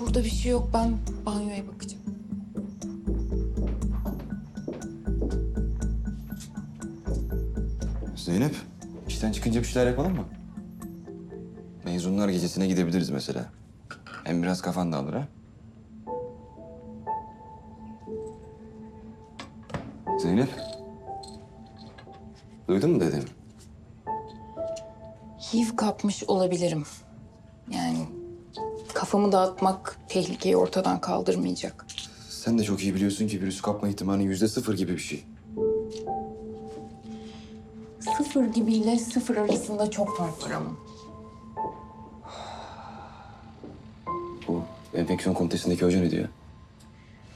Burada bir şey yok. Ben banyoya bakacağım. Zeynep, işten çıkınca bir şeyler yapalım mı? Mezunlar gecesine gidebiliriz mesela. Hem biraz kafan dağılır ha. Zeynep. Duydun mu dedim? HIV kapmış olabilirim. Yani kafamı dağıtmak tehlikeyi ortadan kaldırmayacak. Sen de çok iyi biliyorsun ki virüsü kapma ihtimali yüzde sıfır gibi bir şey. Sıfır gibiyle sıfır arasında çok fark var ama. Bu enfeksiyon komitesindeki hoca ne diyor?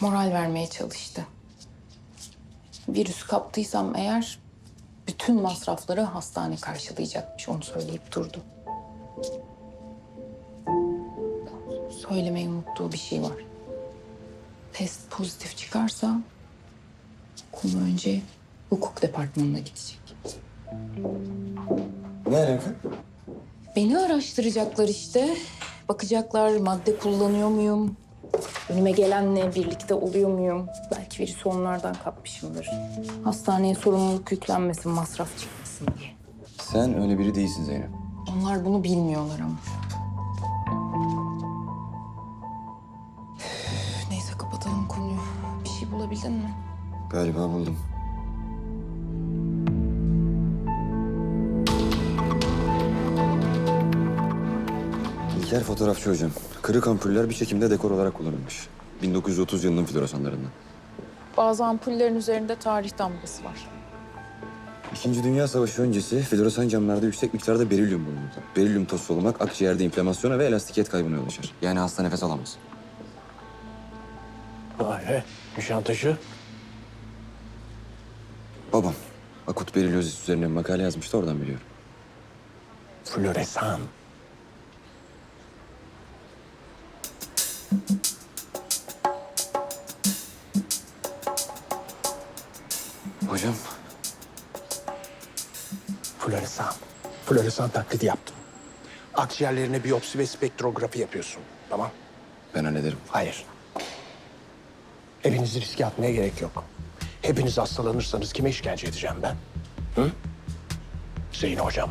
Moral vermeye çalıştı. Virüs kaptıysam eğer bütün masrafları hastane karşılayacakmış. Onu söyleyip durdu. Söylemeyi unuttuğu bir şey var. Test pozitif çıkarsa konu önce hukuk departmanına gidecek. Ne alaka? Beni araştıracaklar işte. Bakacaklar madde kullanıyor muyum? Önüme gelenle birlikte oluyor muyum? Belki virüsü onlardan kapmışımdır. Hastaneye sorumluluk yüklenmesin, masraf çıkmasın diye. Sen öyle biri değilsin Zeynep. Onlar bunu bilmiyorlar ama. Neyse kapatalım konuyu. Bir şey bulabildin mi? Galiba buldum. İlker fotoğrafçı hocam. Kırık ampuller bir çekimde dekor olarak kullanılmış. 1930 yılının floresanlarından. Bazı ampullerin üzerinde tarih damgası var. İkinci Dünya Savaşı öncesi floresan camlarda yüksek miktarda berilyum bulunurdu. Berilyum tozu olmak akciğerde inflamasyona ve elastikiyet kaybına yol açar. Yani hasta nefes alamaz. Vay be. Nişantaşı. Babam akut berilyozis üzerine bir makale yazmıştı oradan biliyorum. Floresan. Hocam Floresan. Floresan taklidi yaptım. Akciğerlerine biyopsi ve spektrografi yapıyorsun. Tamam. ben hallederim. Hayır. Hepinizi riske atmaya gerek yok. Hepiniz hastalanırsanız kime işkence edeceğim ben? Hı? Zeyno hocam.